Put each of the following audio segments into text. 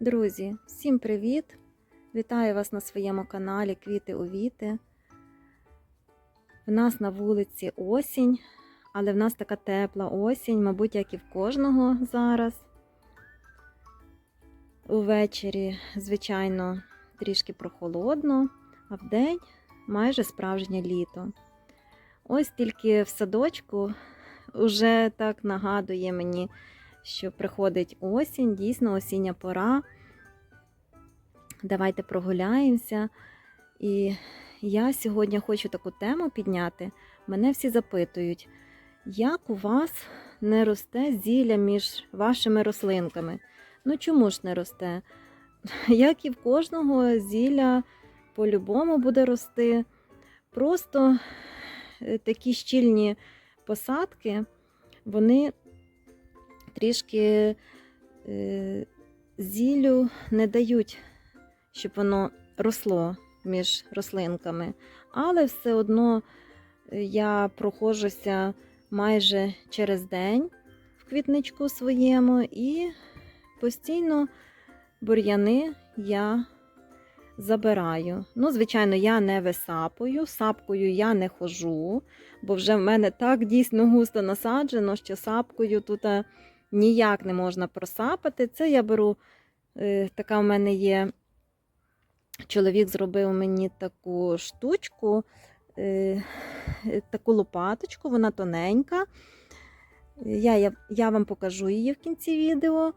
Друзі, всім привіт! Вітаю вас на своєму каналі Квіти у Віти. В нас на вулиці осінь, але в нас така тепла осінь, мабуть, як і в кожного зараз. Увечері, звичайно, трішки прохолодно, а вдень майже справжнє літо. Ось тільки в садочку вже так нагадує мені, що приходить осінь, дійсно осіння пора. Давайте прогуляємося. І я сьогодні хочу таку тему підняти. Мене всі запитують, як у вас не росте зілля між вашими рослинками? Ну чому ж не росте? Як і в кожного зілля по-любому буде рости. Просто е, такі щільні посадки, вони трішки е, зіллю не дають, щоб воно росло між рослинками. Але все одно е, я проходжуся майже через день в квітничку своєму і постійно бур'яни я забираю. Ну, звичайно, я не висапую, сапкою я не хожу, бо вже в мене так дійсно густо насаджено, що сапкою тут е, ніяк не можна просапати. Це я беру, е, така в мене є. Чоловік зробив мені таку штучку, е, таку лопаточку, вона тоненька. Я, я, я вам покажу її в кінці відео.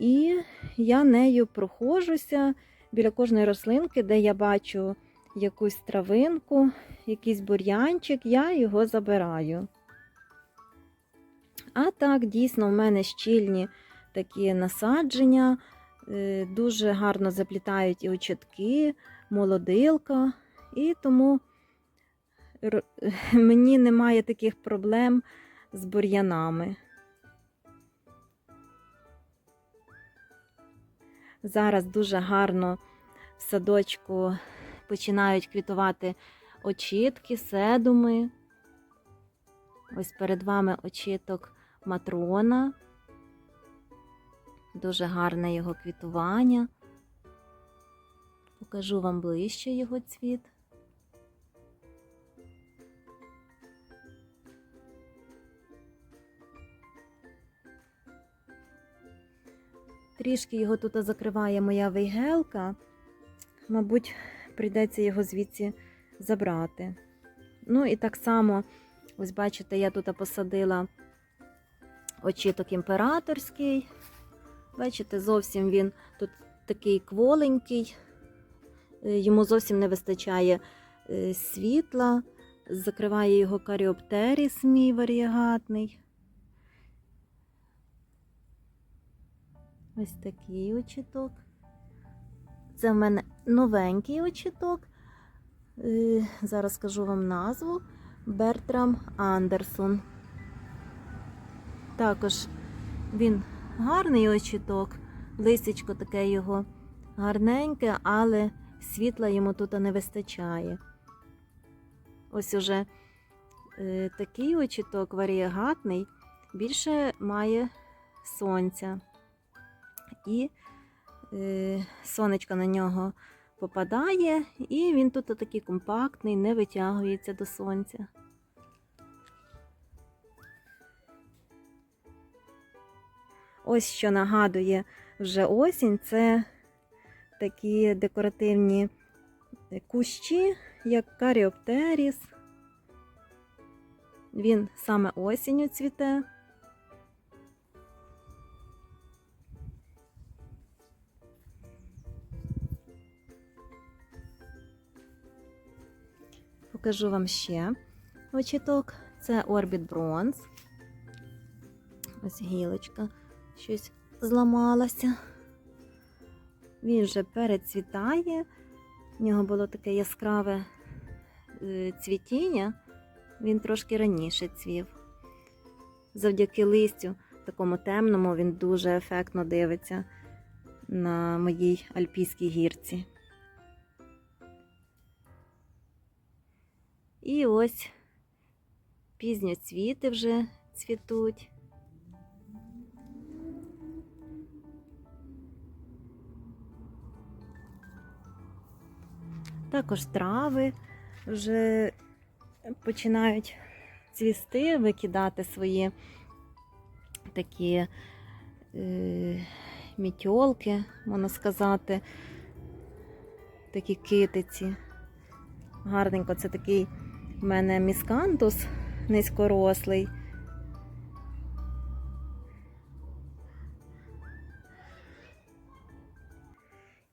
І я нею проходжуся біля кожної рослинки, де я бачу якусь травинку, якийсь бур'янчик, я його забираю. А так, дійсно, в мене щільні такі насадження, е, дуже гарно заплітають і очітки, молодилка, і тому мені немає таких проблем з бур'янами. Зараз дуже гарно в садочку починають квітувати очітки, седуми. Ось перед вами очіток матрона. Дуже гарне його квітування. Покажу вам ближче його цвіт. Трішки його тут закриває моя вейгелка. Мабуть, прийдеться його звідси забрати. Ну і так само, ось бачите, я тут посадила очіток імператорський. Бачите, зовсім він тут такий кволенький, Е, йому зовсім не вистачає е, світла, закриває його каріоптеріс мій варієгатний. Ось такий очіток. Це в мене новенький очіток. Е, Зараз скажу вам назву. Бертрам Андерсон. Також він гарний очіток. Листячко таке його гарненьке, але світла йому тут не вистачає. Ось уже е, такий очіток варієгатний, більше має сонця і е, сонечко на нього попадає, і він тут такий компактний, не витягується до сонця. Ось що нагадує вже осінь, це такі декоративні кущі, як каріоптеріс. Він саме осінню цвіте. Покажу вам ще очіток. Це Orbit Bronze. Ось гілочка щось зламалася. Він вже перецвітає. В нього було таке яскраве е, цвітіння. Він трошки раніше цвів. Завдяки листю, такому темному, він дуже ефектно дивиться на моїй альпійській гірці. І ось пізньоцвіти вже цвітуть. Також трави вже починають цвісти, викидати свої такі е, мітьолки, можна сказати, такі китиці. Гарненько, це такий в мене міскантус низькорослий.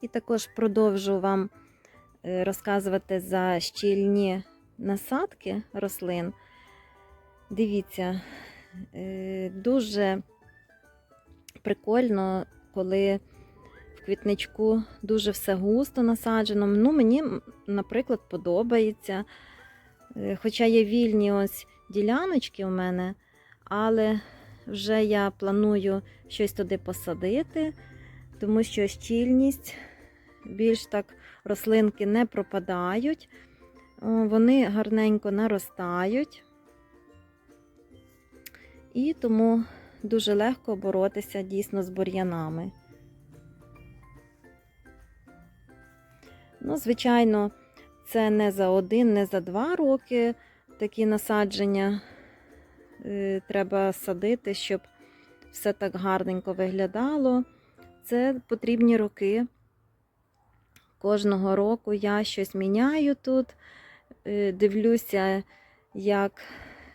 І також продовжу вам розказувати за щільні насадки рослин. Дивіться, е, дуже прикольно, коли в квітничку дуже все густо насаджено. Ну, мені, наприклад, подобається. Е, Хоча є вільні ось діляночки у мене, але вже я планую щось туди посадити, тому що щільність більш так рослинки не пропадають, вони гарненько наростають. І тому дуже легко боротися дійсно з бур'янами. Ну, звичайно, це не за один, не за два роки такі насадження е, треба садити, щоб все так гарненько виглядало. Це потрібні роки. Кожного року я щось міняю тут, е, дивлюся, як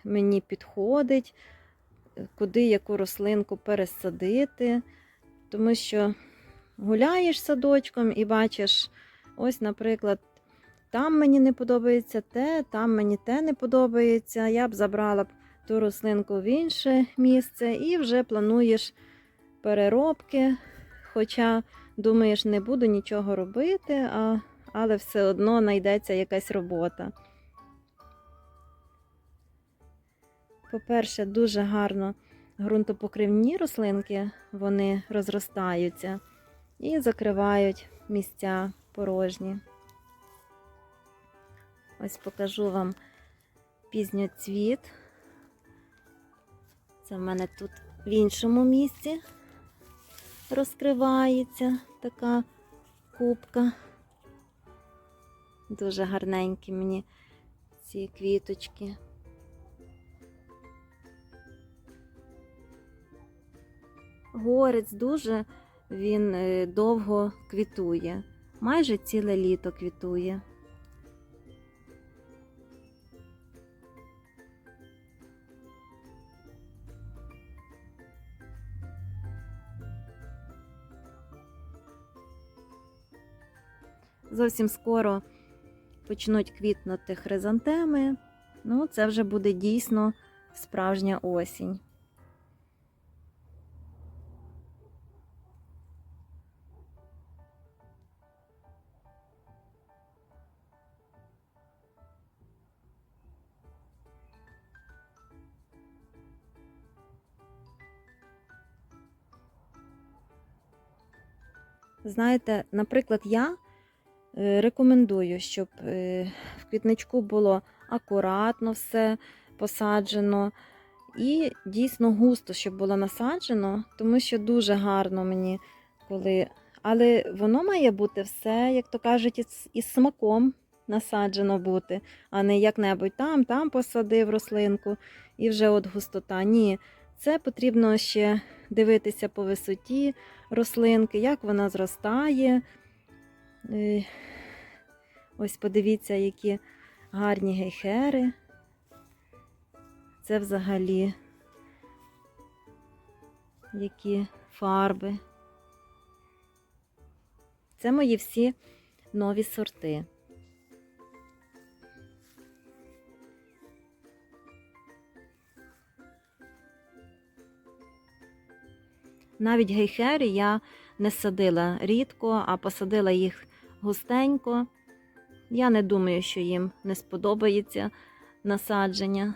мені підходить, куди яку рослинку пересадити. Тому що гуляєш садочком і бачиш, ось, наприклад, там мені не подобається те, там мені те не подобається. Я б забрала б ту рослинку в інше місце і вже плануєш переробки. Хоча думаєш, не буду нічого робити, а, але все одно знайдеться якась робота. По-перше, дуже гарно ґрунтопокривні рослинки вони розростаються і закривають місця порожні. Ось покажу вам пізньоцвіт. Це в мене тут в іншому місці розкривається така кубка. Дуже гарненькі мені ці квіточки. Горець дуже він е, довго квітує, майже ціле літо квітує. Зовсім скоро почнуть квітнути хризантеми. Ну, це вже буде дійсно справжня осінь. Знаєте, наприклад, я рекомендую, щоб е, в квітничку було акуратно все посаджено і дійсно густо, щоб було насаджено, тому що дуже гарно мені, коли. Але воно має бути все, як то кажуть, із смаком насаджено бути, а не як-небудь там, там посадив рослинку і вже от густота. Ні, це потрібно ще дивитися по висоті рослинки, як вона зростає. Е, Ось подивіться, які гарні гейхери. Це взагалі які фарби. Це мої всі нові сорти. Навіть гейхери я не садила рідко, а посадила їх густенько. Я не думаю, що їм не сподобається насадження.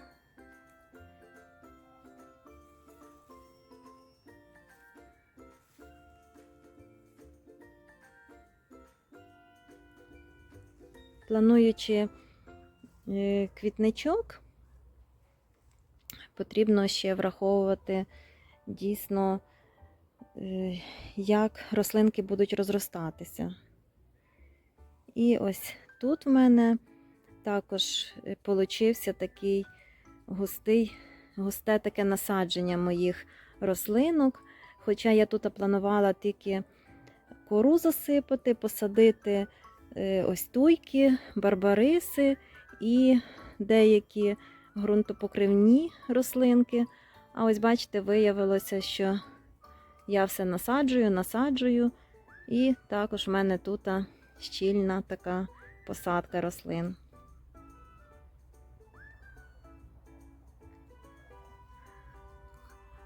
Плануючи е, квітничок, потрібно ще враховувати дійсно, е, як рослинки будуть розростатися. І ось тут в мене також е, получився такий густий, густе таке насадження моїх рослинок. Хоча я тут планувала тільки кору засипати, посадити е, ось туйки, барбариси і деякі ґрунтопокривні рослинки. А ось бачите, виявилося, що я все насаджую, насаджую, і також в мене тут щільна така посадка рослин.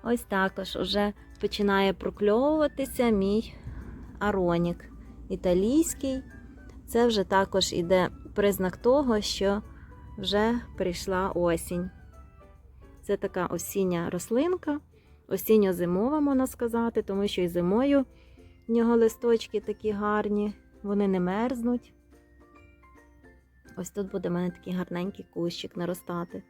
Ось також уже починає прокльовуватися мій аронік італійський. Це вже також іде признак того, що вже прийшла осінь. Це така осіння рослинка, осінньо-зимова, можна сказати, тому що і зимою в нього листочки такі гарні, вони не мерзнуть. Ось тут буде в мене такий гарненький кущик наростати.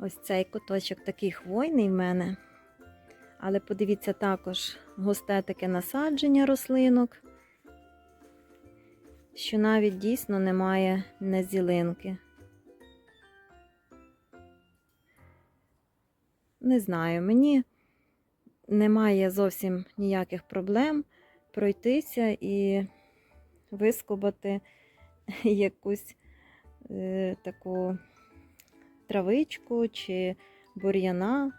Ось цей куточок такий хвойний в мене. Але подивіться також густе таке насадження рослинок, що навіть дійсно немає незілинки. Не знаю, мені немає зовсім ніяких проблем пройтися і вискубати якусь е, таку травичку чи бур'яна.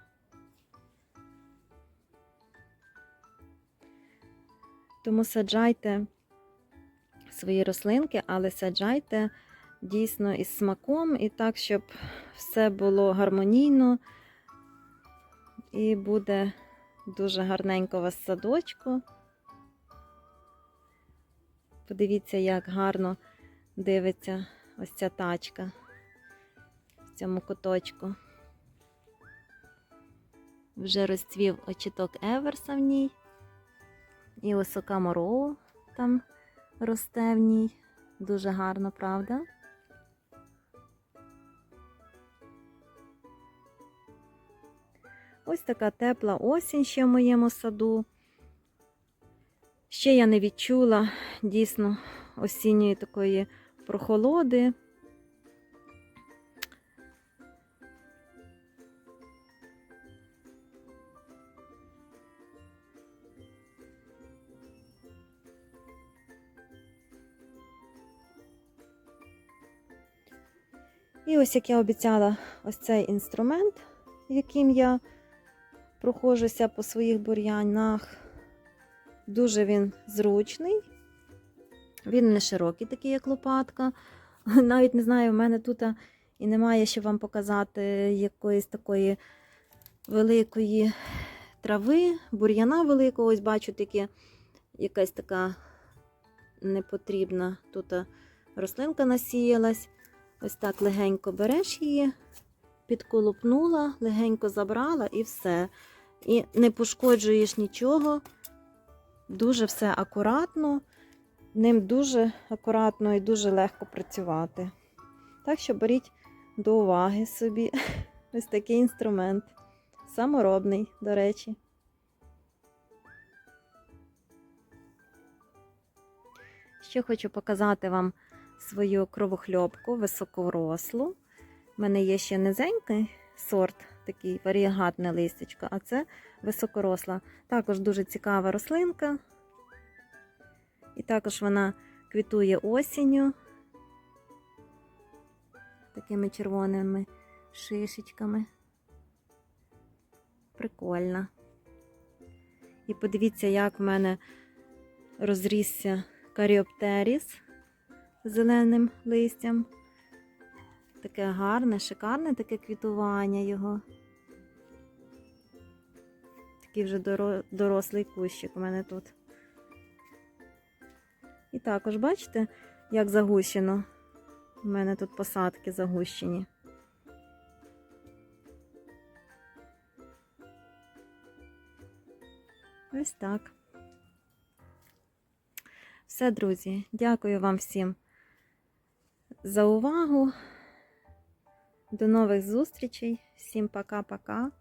Тому саджайте свої рослинки, але саджайте дійсно із смаком і так, щоб все було гармонійно і буде дуже гарненько у вас садочку. Подивіться, як гарно дивиться ось ця тачка в цьому куточку. Вже розцвів очіток Еверса в ній. І висока мороу там росте в ній. Дуже гарно, правда? Ось така тепла осінь ще в моєму саду. Ще я не відчула дійсно осінньої такої прохолоди. І ось як я обіцяла, ось цей інструмент, яким я проходжуся по своїх бур'янах. Дуже він зручний. Він не широкий, такий, як лопатка. Навіть не знаю, в мене тут і немає, щоб вам показати якоїсь такої великої трави, бур'яна великого. Ось бачу таке якась така непотрібна тут рослинка насіялась. Ось так легенько береш її, підколупнула, легенько забрала і все. І не пошкоджуєш нічого. Дуже все акуратно, ним дуже акуратно і дуже легко працювати. Так що беріть до уваги собі ось такий інструмент. Саморобний, до речі. Ще хочу показати вам свою кровохльопку високорослу. У мене є ще низенький сорт, такий варіагатне листячко, а це високоросла. Також дуже цікава рослинка. І також вона квітує осінню такими червоними шишечками. Прикольно. І подивіться, як в мене розрісся каріоптеріс зеленим листям. Таке гарне, шикарне таке квітування його. Такий вже дорослий кущик у мене тут. І також, бачите, як загущено. У мене тут посадки загущені. Ось так. Все, друзі, дякую вам всім за увагу. До нових зустрічей. Всім пока-пока.